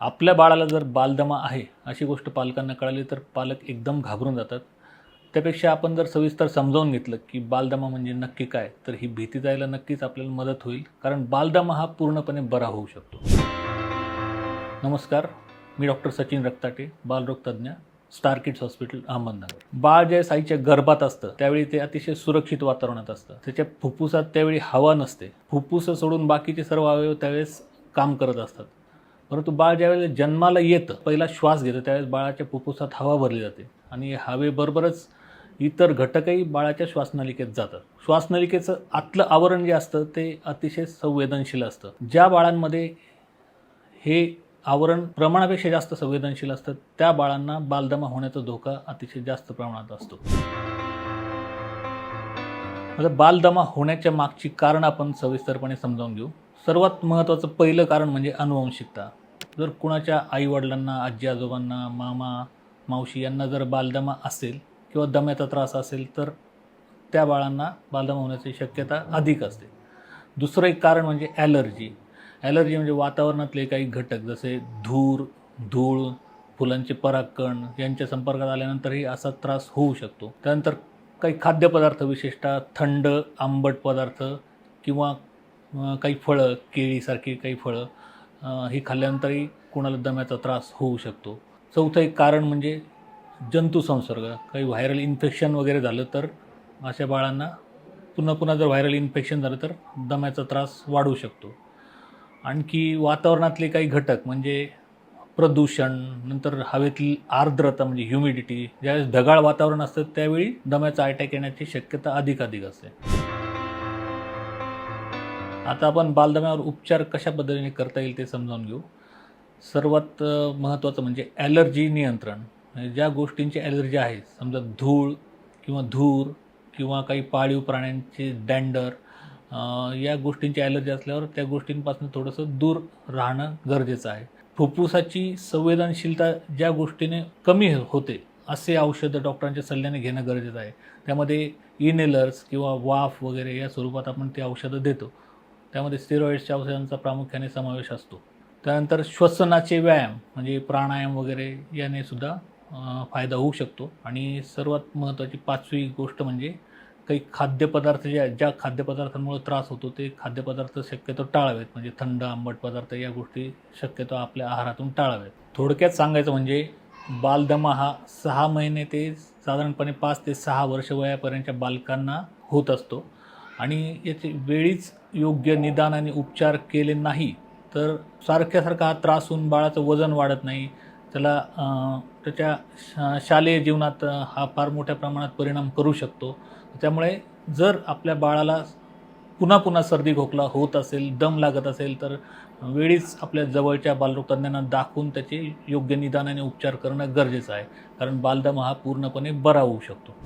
आपल्या बाळाला जर बालदमा आहे अशी गोष्ट पालकांना कळाली तर पालक एकदम घाबरून जातात. त्यापेक्षा आपण जर सविस्तर समजावून घेतलं की बालदमा म्हणजे नक्की काय तर ही भीती जायला नक्कीच आपल्याला मदत होईल कारण बालदमा हा पूर्णपणे बरा होऊ शकतो. नमस्कार मी डॉक्टर सचिन रक्ताटे बालरोग तज्ज्ञ स्टार किड्स हॉस्पिटल अहमदनगर. बाळ ज्या आईच्या गर्भात असतं त्यावेळी ते अतिशय सुरक्षित वातावरणात असतं. त्याच्या फुफ्फुसात त्यावेळी हवा नसते. फुफ्फुसं सोडून बाकीचे सर्व अवयव त्यावेळेस काम करत असतात. परंतु बाळ ज्यावेळेला जन्माला येतं पहिला श्वास घेतं त्यावेळेस बाळाच्या फुफ्फुसात हवा भरली जाते. आणि हवेबरोबरच इतर घटकही बाळाच्या श्वासनलिकेत जातात. श्वासनलिकेचं आतलं आवरण जे असतं ते अतिशय संवेदनशील असतं. ज्या बाळांमध्ये हे आवरण प्रमाणापेक्षा जास्त संवेदनशील असतं त्या बाळांना बालदमा होण्याचा धोका अतिशय जास्त प्रमाणात असतो. आता बालदमा होण्याच्या मागची कारण आपण सविस्तरपणे समजावून घेऊ. सर्वात महत्त्वाचं पहिलं कारण म्हणजे अनुवंशिकता. जर कुणाच्या आईवडिलांना आजी आजोबांना मामा मावशी यांना जर बालदमा असेल किंवा दम्याचा त्रास असेल तर त्या बाळांना बालदमा होण्याची शक्यता अधिक असते. दुसरं एक कारण म्हणजे ॲलर्जी. ॲलर्जी म्हणजे वातावरणातले काही घटक जसे धूर धूळ फुलांचे परागकण यांच्या संपर्कात आल्यानंतरही असा त्रास होऊ शकतो. त्यानंतर काही खाद्यपदार्थ विशेषतः थंड आंबट पदार्थ किंवा काही फळं केळीसारखी काही फळं ही खाल्ल्यानंतरही कुणाला दम्याचा त्रास होऊ शकतो. चौथं एक कारण म्हणजे जंतुसंसर्ग काही व्हायरल इन्फेक्शन वगैरे झालं तर अशा बाळांना पुन्हा पुन्हा जर व्हायरल इन्फेक्शन झालं तर दम्याचा त्रास वाढू शकतो. आणखी वातावरणातले काही घटक म्हणजे प्रदूषण नंतर हवेतील आर्द्रता म्हणजे ह्युमिडिटी ज्यावेळेस ढगाळ वातावरण असतं त्यावेळी दम्याचा अटॅक येण्याची शक्यता अधिकाधिक अधिक असते. आता आपण बालदम्यावर उपचार कशा पद्धतीने करता येईल ते समजावून घेऊ. सर्वात महत्त्वाचं म्हणजे ॲलर्जी नियंत्रण. म्हणजे ज्या गोष्टींची ॲलर्जी आहे समजा धूळ किंवा धूर किंवा काही पाळीव प्राण्यांचे डँडर या गोष्टींची ॲलर्जी असल्यावर त्या गोष्टींपासून थोडंसं दूर राहणं गरजेचं आहे. फुफ्फुसाची संवेदनशीलता ज्या गोष्टीने कमी होते असे औषधं डॉक्टरांच्या सल्ल्याने घेणं गरजेचं आहे. त्यामध्ये इनेलर्स किंवा वाफ वगैरे या स्वरूपात आपण ती औषधं देतो. त्यामध्ये स्टेरॉइड्सच्या औषधांचा प्रामुख्याने समावेश असतो. त्यानंतर श्वसनाचे व्यायाम म्हणजे प्राणायाम वगैरे याने सुद्धा फायदा होऊ शकतो. आणि सर्वात महत्त्वाची पाचवी गोष्ट म्हणजे काही खाद्यपदार्थ ज्या ज्या खाद्यपदार्थांमुळे त्रास होतो ते खाद्यपदार्थ शक्यतो टाळावेत. म्हणजे थंड आंबट पदार्थ या गोष्टी शक्यतो आपल्या आहारातून टाळावेत. थोडक्यात सांगायचं म्हणजे बालदमा हा सहा महिने ते साधारणपणे पाच ते सहा वर्ष वयापर्यंतच्या बालकांना होत असतो. आणि याचे वेळीच योग्य निदान आणि उपचार केले नाही तर सारख्यासारखा हा त्रास होऊन बाळाचं वजन वाढत नाही. त्याला त्याच्या शा शालेय जीवनात हा फार मोठ्या प्रमाणात परिणाम करू शकतो. त्यामुळे जर आपल्या बाळाला पुन्हा पुन्हा सर्दी खोकला होत असेल दम लागत असेल तर वेळीच आपल्या जवळच्या बालरोगतज्ञांना दाखवून त्याचे योग्य निदान आणि उपचार करणं गरजेचं आहे. कारण बालदम हा पूर्णपणे बरा होऊ शकतो.